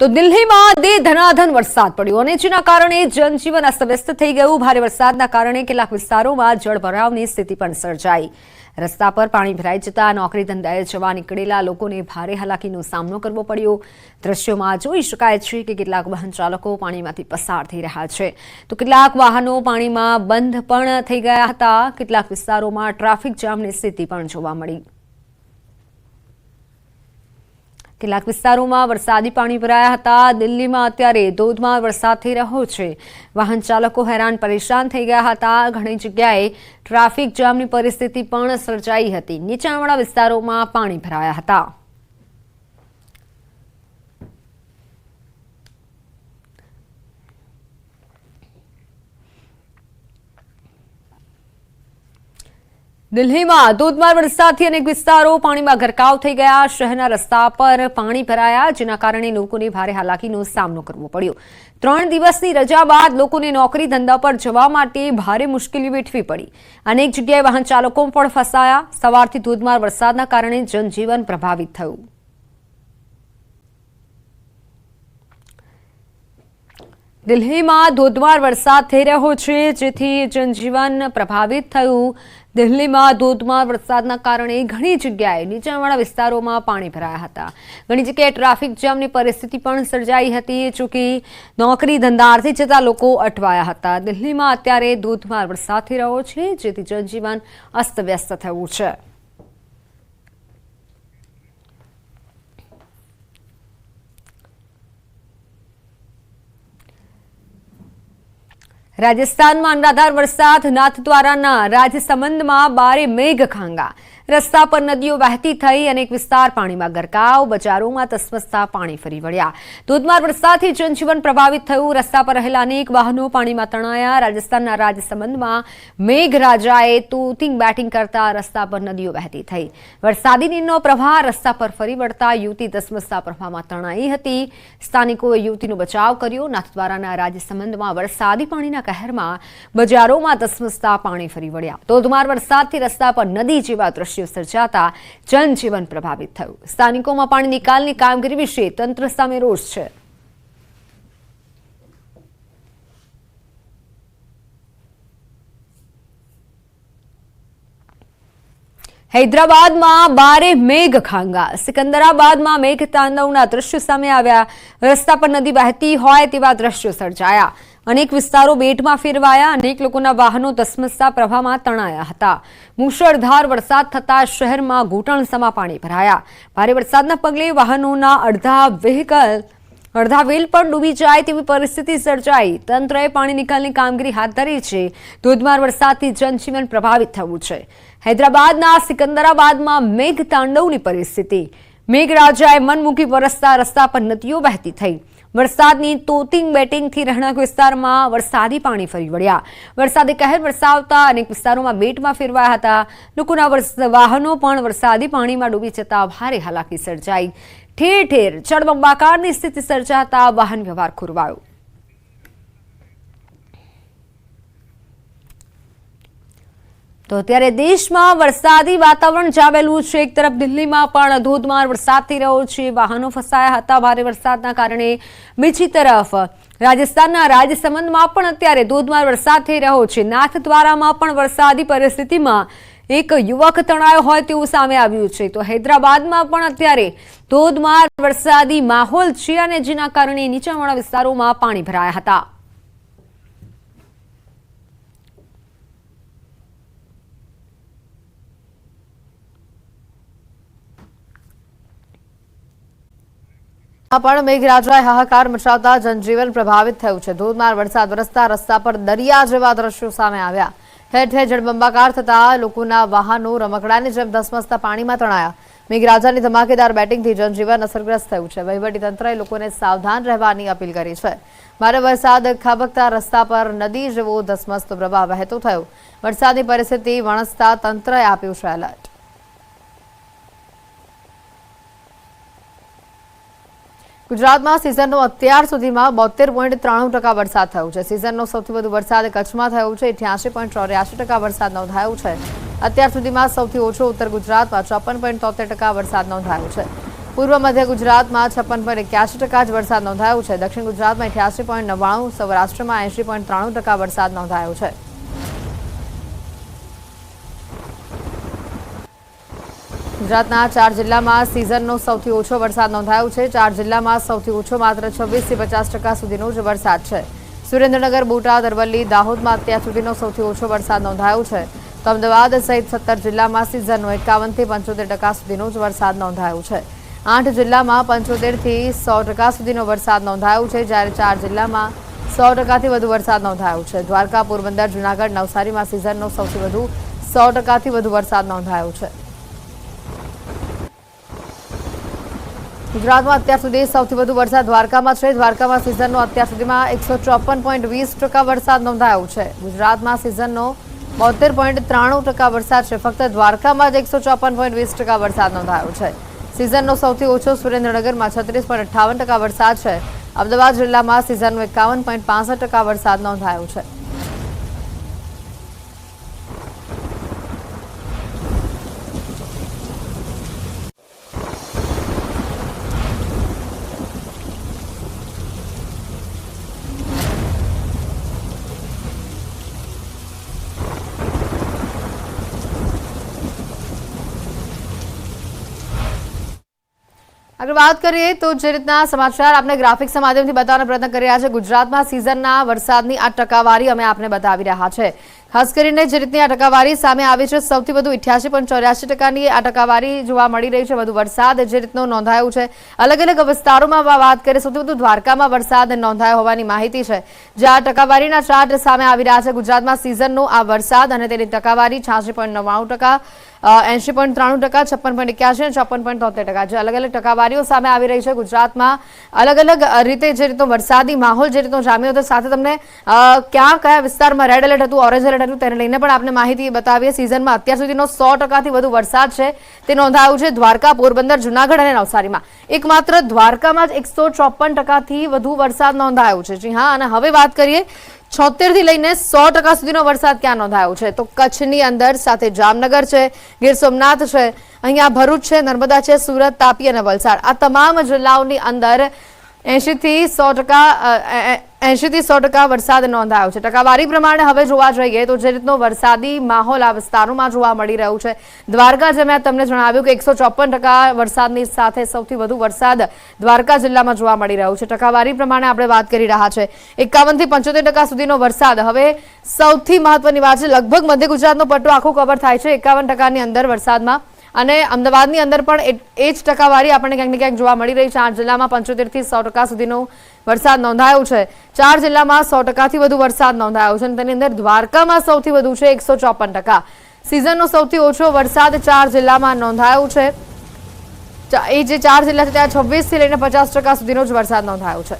તો દિલ્હીમાં દે ધનાધન વરસાદ પડ્યો અને જેના કારણે જનજીવન અસ્તવ્યસ્ત થઈ ગયું. ભારે વરસાદના કારણે કેટલાક વિસ્તારોમાં જળભરાવની સ્થિતિ પણ સર્જાઈ. રસ્તા પર પાણી ભરાઈ જતા નોકરી ધંધાએ જવા નીકળેલા લોકોને ભારે હાલાકીનો સામનો કરવો પડ્યો. દ્રશ્યોમાં જોઈ શકાય છે કે કેટલાક વાહન ચાલકો પાણીમાંથી પસાર થઈ રહ્યા છે. તો કેટલાક વાહનો પાણીમાં બંધ પણ થઈ ગયા હતા. કેટલાક વિસ્તારોમાં ટ્રાફિક જામની સ્થિતિ પણ જોવા મળી. કેટલાક વિસ્તારોમાં વરસાદી પાણી ભરાયા હતા. દિલ્હીમાં અત્યારે ધોધમાર વરસાદ થઈ રહ્યો છે. વાહન ચાલકો હેરાન પરેશાન થઈ ગયા હતા. ઘણી જગ્યાએ ટ્રાફિક જામની પરિસ્થિતિ પણ સર્જાઈ હતી. નીચાણવાળા વિસ્તારોમાં પાણી ભરાયા હતા. દિલ્હીમાં ધોધમાર વરસાદથી અનેક વિસ્તારો પાણીમાં ગરકાવ થઈ ગયા. શહેરના રસ્તા પર પાણી ભરાયા, જેના કારણે લોકોને ભારે હાલાકીનો સામનો કરવો પડ્યો. ત્રણ દિવસની રજા બાદ લોકોને નોકરી ધંધા પર જવા માટે ભારે મુશ્કેલી વેઠવી પડી. અનેક જગ્યાએ વાહન ચાલકો પણ ફસાયા. સવારથી ધોધમાર વરસાદના કારણે જનજીવન પ્રભાવિત થયું. દિલ્હીમાં ધોધમાર વરસાદ થઈ રહ્યો છે, જેથી જનજીવન પ્રભાવિત થયું. દિલ્હીમાં ધોધમાર વરસાદના કારણે ઘણી જગ્યાએ નીચાણવાળા વિસ્તારોમાં પાણી ભરાયા હતા. ઘણી જગ્યાએ ટ્રાફિક જામની પરિસ્થિતિ પણ સર્જાઈ હતી જોકે નોકરી ધંધાર્થે જતા લોકો અટવાયા હતા. દિલ્હીમાં અત્યારે ધોધમાર વરસાદ થઈ રહ્યો છે, જેથી જનજીવન અસ્તવ્યસ્ત થયું છે. રાજસ્થાનમાં અનરાધાર વરસાદ નાથદ્વારાના રાજસમંદમાં બારે મેઘ ખાંગા. રસ્તા પર નદીઓ વહેતી થઈ અનેક વિસ્તાર પાણીમાં ગરકાવ, બજારોમાં તસમસતા પાણી ફરી વળ્યા. ધોધમાર વરસાદથી જનજીવન પ્રભાવિત થયું. રસ્તા પર રહેલા અનેક વાહનો પાણીમાં તણાયા. રાજસ્થાનના રાજસમંદમાં મેઘરાજાએ તૂતિંગ બેટિંગ કરતા રસ્તા પર નદીઓ વહેતી થઈ. વરસાદી નીરનો પ્રવાહ રસ્તા પર ફરી વળતા યુવતી તસમસતા પ્રવાહમાં તણાઈ હતી. સ્થાનિકોએ યુવતીનો બચાવ કર્યો. નાથદ્વારાના રાજસમંદમાં વરસાદી પાણીના કહેરમાં બજારોમાં ધસમસતા પાણી ફરી વળ્યા. ધોધમાર વરસાદથી રસ્તા પર નદી જેવા દ્રશ્યો સર્જાતા જનજીવન પ્રભાવિત થયું. સ્થાનિકોમાં પાણી નિકાલની કામગીરી વિશે તંત્ર સામે રોષ છે. હૈદરાબાદમાં બારે મેઘ ખાંગા. સિકંદરાબાદમાં મેઘ તાંડવના દ્રશ્યો સામે આવ્યા. રસ્તા પર નદી વહેતી હોય તેવા દ્રશ્યો સર્જાયા. અનેક વિસ્તારો બેટમાં ફેરવાયા. અનેક લોકોના વાહનો ધસમસતા પ્રવાહમાં તણાયા હતા. મુશળધાર વરસાદ થતા શહેરમાં ઘૂંટણસમા પાણી ભરાયા. ભારે વરસાદના પગલે વાહનોના અડધા વ્હીકલ, અડધા વેલ પણ ડૂબી જાય તેવી પરિસ્થિતિ સર્જાઈ. તંત્રએ પાણી નિકાલની કામગીરી હાથ ધરી છે. ધોધમાર વરસાદથી જનજીવન પ્રભાવિત થયું છે. હૈદરાબાદના સિકંદરાબાદમાં મેઘ તાંડવની પરિસ્થિતિ. મેઘરાજાએ મન મૂકી વરસતા રસ્તા પર નદીઓ વહેતી થઈ. વરસાદની તોતિંગ, બેટિંગથી રહેણાંક વિસ્તારમાં વરસાદી પાણી ફરી વળ્યા. વરસાદે કહેર વરસાવતા અનેક વિસ્તારોમાં બેટમાં ફેરવાયા હતા. લોકોના વાહનો પણ વરસાદી પાણીમાં ડૂબી જતા ભારે હાલાકી સર્જાઈ. ઠેર ઠેર જળબંબાકારની સ્થિતિ સર્જાતા વાહન વ્યવહાર ખોરવાયો. તો અત્યારે દેશમાં વરસાદી વાતાવરણ જામેલું છે. એક તરફ દિલ્હીમાં પણ ધોધમાર વરસાદ થઈ રહ્યો છે. વાહનો ફસાયા હતા. ભારે વરસાદના કારણે બીજી તરફ રાજસ્થાનના રાજસમંદમાં પણ અત્યારે ધોધમાર વરસાદ થઈ રહ્યો છે. નાથદ્વારામાં પણ વરસાદી પરિસ્થિતિમાં એક યુવક તણાયો હોય તેવું સામે આવ્યું છે. તો હૈદરાબાદમાં પણ અત્યારે ધોધમાર વરસાદી માહોલ છે અને જેના કારણે નીચાણવાળા વિસ્તારોમાં પાણી ભરાયા હતા. પણ મેઘરાજાએ હાહાકાર મચાવતા જનજીવન પ્રભાવિત થયું છે. ધોધમાર વરસાદ વરસતા રસ્તા પર દરિયા જેવા દ્રશ્યો સામે આવ્યા. ઠેર ઠેર જળબંબાકાર થતા લોકોના વાહનો રમકડાની જેમ ધસમસતા પાણીમાં તણાયા. મેઘરાજાની ધમાકેદાર બેટિંગથી જનજીવન અસરગ્રસ્ત થયું છે. વહીવટીતંત્રએ લોકોને સાવધાન રહેવાની અપીલ કરી છે. ભારે વરસાદ ખાબકતા રસ્તા પર નદી જેવો ધસમસતો પ્રવાહ વહેતો થયો. વરસાદની પરિસ્થિતિ વણસતા તંત્રએ આપ્યું છે એલર્ટ. ગુજરાતમાં સિઝનનો અત્યાર સુધીમાં બોતેર પોઈન્ટ ત્રાણું ટકા વરસાદ થયો છે. સિઝનનો સૌથી વધુ વરસાદ કચ્છમાં થયો છે. અઠ્યાસી પોઈન્ટ ચોર્યાસી ટકા વરસાદ નોંધાયો છે. અત્યાર સુધીમાં સૌથી ઓછો ઉત્તર ગુજરાતમાં ચોપન પોઈન્ટ તોતેર ટકા વરસાદ નોંધાયો છે. પૂર્વ મધ્ય ગુજરાતમાં છપ્પન પોઈન્ટ એક્યાસી ટકા જ વરસાદ નોંધાયો છે. દક્ષિણ ગુજરાતમાં અઠ્યાસી પોઈન્ટ નવ્વાણું, સૌરાષ્ટ્રમાં એંશી પોઈન્ટ ત્રાણું ટકા વરસાદ નોંધાયો છે. ગુજરાતના ચાર જિલ્લામાં સિઝનનો સૌથી ઓછો વરસાદ નોંધાયો છે. ચાર જિલ્લામાં સૌથી ઓછો માત્ર છવ્વીસથી પચાસ ટકા સુધીનો જ વરસાદ છે. સુરેન્દ્રનગર, બોટાદ, અરવલ્લી, દાહોદમાં અત્યાર સુધીનો સૌથી ઓછો વરસાદ નોંધાયો છે. તો અમદાવાદ સહિત સત્તર જિલ્લામાં સિઝનનો એકાવનથી પંચોતેર ટકા સુધીનો જ વરસાદ નોંધાયો છે. આઠ જિલ્લામાં પંચોતેરથી સો ટકા સુધીનો વરસાદ નોંધાયો છે, જ્યારે ચાર જિલ્લામાં સો ટકાથી વધુ વરસાદ નોંધાયો છે. દ્વારકા, પોરબંદર, જૂનાગઢ, નવસારીમાં સિઝનનો સૌથી વધુ સો ટકાથી વધુ વરસાદ નોંધાયો છે. ગુજરાતમાં અત્યાર સુધી સૌથી વધુ વરસાદ દ્વારકામાં છે. દ્વારકામાં સિઝનનો અત્યાર સુધીમાં એકસો ચોપન પોઈન્ટ વીસ ટકા વરસાદ નોંધાયો છે. ગુજરાતમાં સિઝનનો બોતેર પોઈન્ટ ત્રાણું ટકા વરસાદ છે. ફક્ત દ્વારકામાં જ એકસો ચોપન પોઈન્ટ વીસ ટકા વરસાદ નોંધાયો છે. સિઝનનો સૌથી ઓછો સુરેન્દ્રનગરમાં છત્રીસ પોઈન્ટ અઠ્ઠાવન ટકા વરસાદ છે. અમદાવાદ જિલ્લામાં સિઝનનો એકાવન પોઈન્ટ પાસઠ ટકા વરસાદ નોંધાયો છે. આગળ વાત કરીએ તો જે રીતના સમાચાર આપણે ગ્રાફિક્સ માધ્યમથી બતાવવાનો પ્રયત્ન કરી રહ્યા છે, ગુજરાતમાં સિઝનના વરસાદની આ ટકાવારી અમે આપને બતાવી રહ્યા છે. ખાસ કરીને જે રીતની આ ટકાવારી સામે આવી છે, સૌથી વધુ ઇઠ્યાસી પોઈન્ટ ચોર્યાસી ટકાની આ ટકાવારી જોવા મળી રહી છે. વધુ વરસાદ જે રીતનો નોંધાયો છે, અલગ અલગ વિસ્તારોમાં વાત કરીએ, સૌથી વધુ દ્વારકામાં વરસાદ નોંધાયો હોવાની માહિતી છે. જે આ ટકાવારીના ચાર્ટ સામે આવી રહ્યા છે, ગુજરાતમાં સિઝનનો આ વરસાદ અને તેની ટકાવારી છ્યાસી પોઈન્ટ નવ્વાણું ટકા એંશી પોઈન્ટ ત્રાણું ટકા, છપ્પન પોઈન્ટ એક્યાસી અને ચોપન પોઈન્ટ તોતેર ટકા જે અલગ અલગ ટકાવારીઓ સામે આવી રહી છે ગુજરાતમાં. અલગ અલગ રીતે જે રીતનો વરસાદી માહોલ જે રીતનો જામ્યો હતો, સાથે તમને ક્યાં કયા વિસ્તારમાં રેડ એલર્ટ હતું ઓરેન્જ એલર્ટ હતું તેને લઈને પણ આપને માહિતી બતાવીએ. સિઝનમાં અત્યાર સુધીનો સો ટકાથી વધુ વરસાદ છે. તે નોંધાયું છે દ્વારકા, પોરબંદર, જુનાગઢ અને નવસારીમાં. એકમાત્ર દ્વારકામાં જ એકસો ચોપન ટકાથી વધુ વરસાદ નોંધાયો છે. જી હા, અને હવે વાત કરીએ છોતેરથી લઈને સો ટકા સુધીનો વરસાદ ક્યાં નોંધાયો છે? તો કચ્છની અંદર સાથે જામનગર છે, ગીર સોમનાથ છે અહીંયા ભરૂચ છે, નર્મદા છે, સુરત, તાપી અને વલસાડ. આ તમામ જિલ્લાઓની અંદર એંશીથી સો ટકા એંશીથી સો ટકા વરસાદ નોંધાયો છે. ટકાવારી પ્રમાણે હવે જોવા જઈએ તો જે રીતનો વરસાદી માહોલ આ વિસ્તારોમાં જોવા મળી રહ્યું છે. દ્વારકા જે મેં તમને જણાવ્યું કે એકસો ટકા વરસાદની સાથે સૌથી વધુ વરસાદ દ્વારકા જિલ્લામાં જોવા મળી રહ્યું છે. ટકાવારી પ્રમાણે આપણે વાત કરી રહ્યા છે. એકાવનથી પંચોતેર ટકા સુધીનો વરસાદ. હવે સૌથી મહત્વની વાત છે, લગભગ મધ્ય ગુજરાતનો પટ્ટો આખો કવર થાય છે એકાવન ટકાની અંદર વરસાદમાં. અને અમદાવાદની અંદર પણ એ એ જ ટકાવારી આપણને ક્યાંક ને ક્યાંક જોવા મળી રહી છે. આઠ જિલ્લામાં પંચોતેરથી સો ટકા સુધીનો વરસાદ નોંધાયો છે. ચાર જિલ્લામાં સો ટકાથી વધુ વરસાદ નોંધાયો છે અને તેની અંદર દ્વારકામાં સૌથી વધુ છે, એકસો ચોપન ટકા. સિઝનનો સૌથી ઓછો વરસાદ ચાર જિલ્લામાં નોંધાયો છે. એ જે ચાર જિલ્લા છે, ત્યાં છવ્વીસથી લઈને પચાસ ટકા સુધીનો જ વરસાદ નોંધાયો છે.